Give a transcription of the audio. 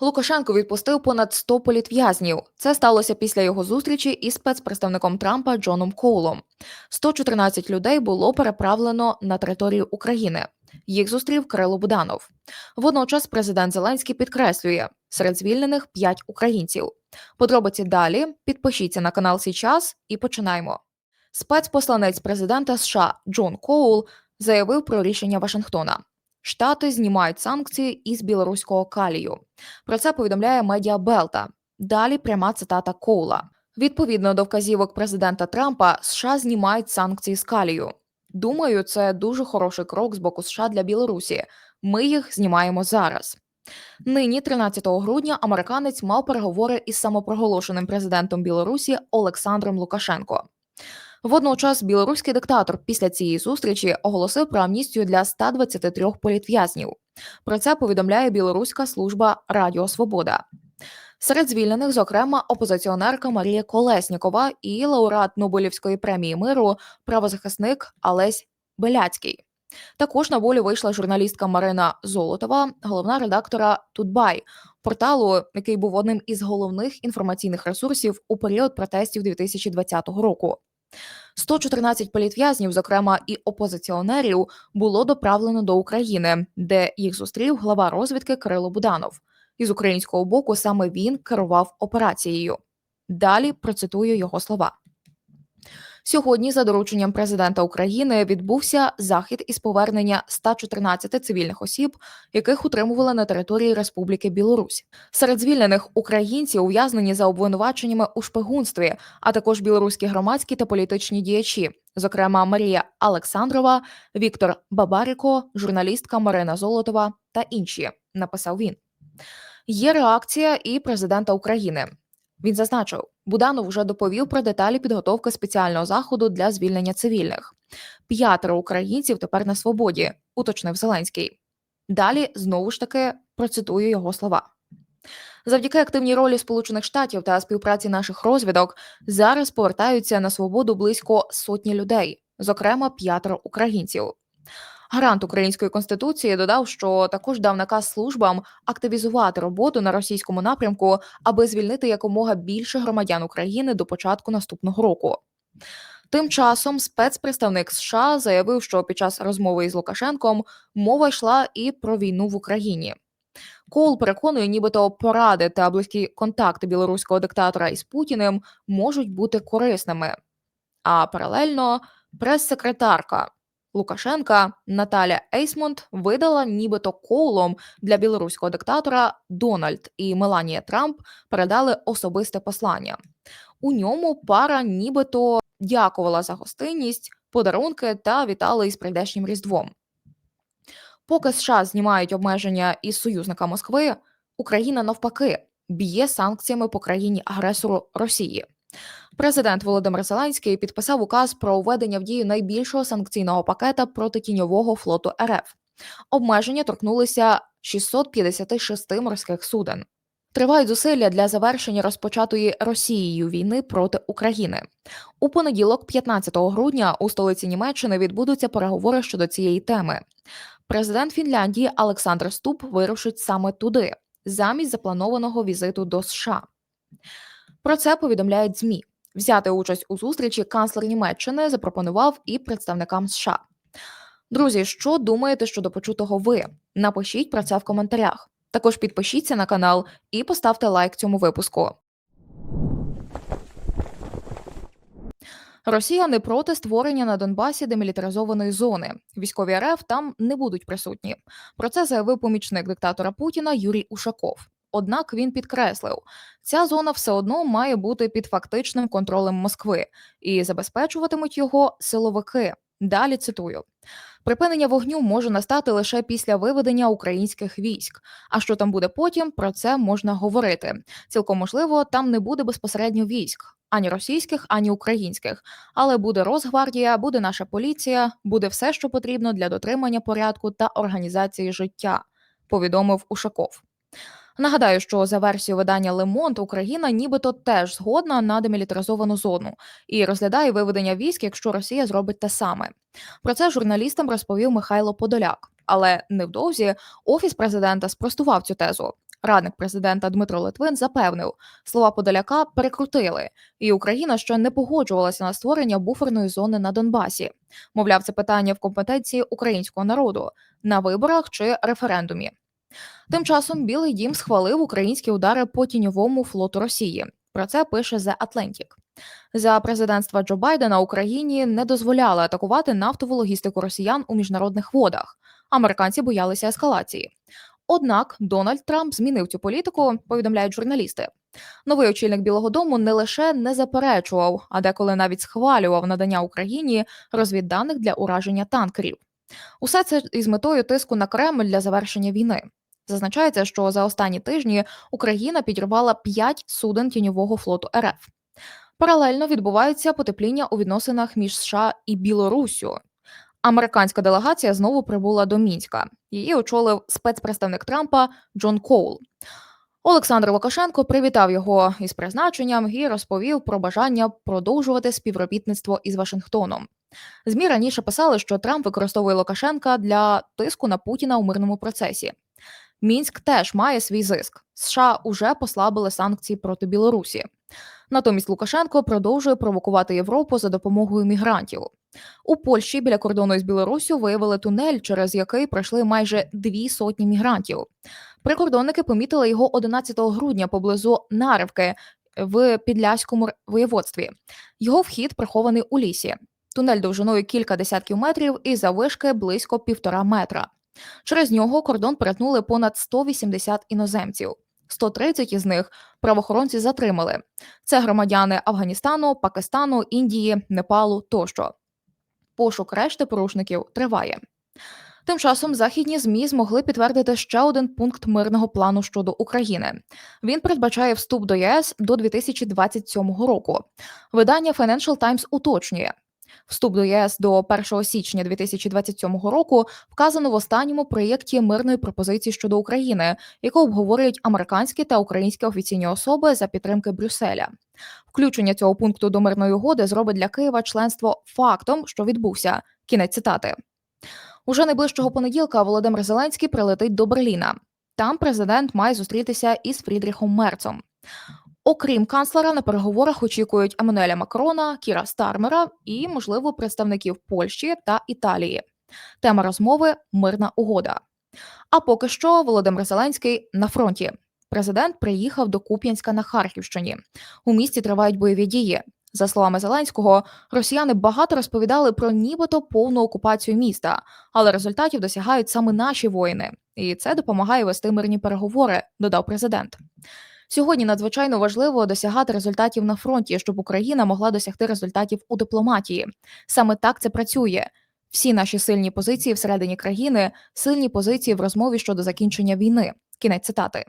Лукашенко відпустив понад 100 політв'язнів. Це сталося після його зустрічі із спецпредставником Трампа Джоном Коулом. 114 людей було переправлено на територію України. Їх зустрів Кирило Буданов. Водночас президент Зеленський підкреслює серед звільнених 5 українців. Подробиці далі підпишіться на канал Січас і починаємо. Спецпосланець президента США Джон Коул заявив про рішення Вашингтона. Штати знімають санкції із білоруського калію. Про це повідомляє медіа Белта. Далі пряма цитата Коула. Відповідно до вказівок президента Трампа, США знімають санкції з калію. Думаю, це дуже хороший крок з боку США для Білорусі. Ми їх знімаємо зараз. Нині, 13 грудня, американець мав переговори із самопроголошеним президентом Білорусі Олександром Лукашенко. Водночас білоруський диктатор після цієї зустрічі оголосив про амністію для 123 політв'язнів. Про це повідомляє білоруська служба Радіо Свобода. Серед звільнених, зокрема, опозиціонерка Марія Колеснікова і лауреат Нобелівської премії миру, правозахисник Олесь Беляцький. Також на волю вийшла журналістка Марина Золотова, головна редактора Тутбай, порталу, який був одним із головних інформаційних ресурсів у період протестів 2020 року. 114 політв'язнів, зокрема і опозиціонерів, було доправлено до України, де їх зустрів глава розвідки Кирило Буданов. Із українського боку саме він керував операцією. Далі процитую його слова. Сьогодні, за дорученням президента України, відбувся захід із повернення 114 цивільних осіб, яких утримували на території Республіки Білорусь. Серед звільнених українці ув'язнені за обвинуваченнями у шпигунстві, а також білоруські громадські та політичні діячі, зокрема Марія Олександрова, Віктор Бабаріко, журналістка Марина Золотова та інші. Написав він. Є реакція і президента України. Він зазначив, Буданов вже доповів про деталі підготовки спеціального заходу для звільнення цивільних. П'ятеро українців тепер на свободі, уточнив Зеленський. Далі знову ж таки процитую його слова. Завдяки активній ролі Сполучених Штатів та співпраці наших розвідок зараз повертаються на свободу близько сотні людей, зокрема п'ятеро українців. Гарант української конституції додав, що також дав наказ службам активізувати роботу на російському напрямку, аби звільнити якомога більше громадян України до початку наступного року. Тим часом спецпредставник США заявив, що під час розмови із Лукашенком мова йшла і про війну в Україні. Кол переконує, нібито поради та близькі контакти білоруського диктатора із Путіним можуть бути корисними. А паралельно прес-секретарка Лукашенка Наталя Ейсмонт видала нібито колом для білоруського диктатора Дональд і Меланія Трамп передали особисте послання. У ньому пара нібито дякувала за гостинність, подарунки та вітали із прийдешнім різдвом. Поки США знімають обмеження із союзника Москви, Україна навпаки б'є санкціями по країні агресору Росії. Президент Володимир Зеленський підписав указ про введення в дію найбільшого санкційного пакета проти тіньового флоту РФ. Обмеження торкнулися 656 морських суден. Тривають зусилля для завершення розпочатої Росією війни проти України. У понеділок, 15 грудня, у столиці Німеччини відбудуться переговори щодо цієї теми. Президент Фінляндії Олександр Ступ вирушить саме туди, замість запланованого візиту до США. Про це повідомляють ЗМІ. Взяти участь у зустрічі канцлер Німеччини запропонував і представникам США. Друзі, що думаєте щодо почутого ви? Напишіть про це в коментарях. Також підпишіться на канал і поставте лайк цьому випуску. Росія не проти створення на Донбасі демілітаризованої зони. Військові РФ там не будуть присутні. Про це заявив помічник диктатора Путіна Юрій Ушаков. Однак він підкреслив, ця зона все одно має бути під фактичним контролем Москви і забезпечуватимуть його силовики. Далі цитую. Припинення вогню може настати лише після виведення українських військ. А що там буде потім, про це можна говорити. Цілком можливо, там не буде безпосередньо військ ані російських, ані українських. Але буде Росгвардія, буде наша поліція, буде все, що потрібно для дотримання порядку та організації життя. Повідомив Ушаков. Нагадаю, що за версією видання Лемонт Україна нібито теж згодна на демілітаризовану зону і розглядає виведення військ, якщо Росія зробить те саме. Про це журналістам розповів Михайло Подоляк. Але невдовзі офіс президента спростував цю тезу. Радник президента Дмитро Литвин запевнив, слова Подоляка перекрутили, і Україна ще не погоджувалася на створення буферної зони на Донбасі. Мовляв, це питання в компетенції українського народу на виборах чи референдумі. Тим часом Білий Дім схвалив українські удари по тіньовому флоту Росії. Про це пише The Atlantic. За президентства Джо Байдена Україні не дозволяли атакувати нафтову логістику росіян у міжнародних водах. Американці боялися ескалації. Однак Дональд Трамп змінив цю політику, повідомляють журналісти. Новий очільник Білого Дому не лише не заперечував, а деколи навіть схвалював надання Україні розвідданих для ураження танкерів. Усе це із метою тиску на Кремль для завершення війни. Зазначається, що за останні тижні Україна підірвала 5 суден тіньового флоту РФ. Паралельно відбувається потепління у відносинах між США і Білоруссю. Американська делегація знову прибула до мінська. Її очолив спецпредставник Трампа Джон Коул. Олександр Лукашенко привітав його із призначенням і розповів про бажання продовжувати співробітництво із Вашингтоном. Змі раніше писали, що Трамп використовує Лукашенка для тиску на Путіна у мирному процесі. Мінськ теж має свій зиск. США уже послабили санкції проти Білорусі. Натомість Лукашенко продовжує провокувати Європу за допомогою мігрантів. У Польщі біля кордону із Білоруссю виявили тунель, через який пройшли майже дві сотні мігрантів. Прикордонники помітили його 11 грудня поблизу Наривки в Підляському воєводстві. Його вхід прихований у лісі. Тунель довжиною кілька десятків метрів і заввишки близько півтора метра. Через нього кордон перетнули понад 180 іноземців. 130 із них правоохоронці затримали. Це громадяни Афганістану, Пакистану, Індії, Непалу тощо. Пошук решти порушників триває. Тим часом західні змі змогли підтвердити ще один пункт мирного плану щодо України. Він передбачає вступ до ЄС до 2027 року. Видання Financial Times уточнює. Вступ до ЄС до 1 січня 2027 року вказано в останньому проєкті мирної пропозиції щодо України, яку обговорюють американські та українські офіційні особи за підтримки Брюсселя. Включення цього пункту до мирної угоди зробить для Києва членство фактом, що відбувся. Кінець цитати. Уже найближчого понеділка Володимир Зеленський прилетить до Берліна. Там президент має зустрітися із Фрідріхом Мерцом. Окрім канцлера, на переговорах очікують Еммануеля Макрона, Кіра Стармера і, можливо, представників Польщі та Італії. Тема розмови мирна угода. А поки що Володимир Зеленський на фронті. Президент приїхав до Куп'янська на Харківщині. У місті тривають бойові дії. За словами Зеленського, росіяни багато розповідали про нібито повну окупацію міста, але результатів досягають саме наші воїни, і це допомагає вести мирні переговори. Додав президент. Сьогодні надзвичайно важливо досягати результатів на фронті, щоб Україна могла досягти результатів у дипломатії. Саме так це працює. Всі наші сильні позиції всередині країни, сильні позиції в розмові щодо закінчення війни. Кінець цитати.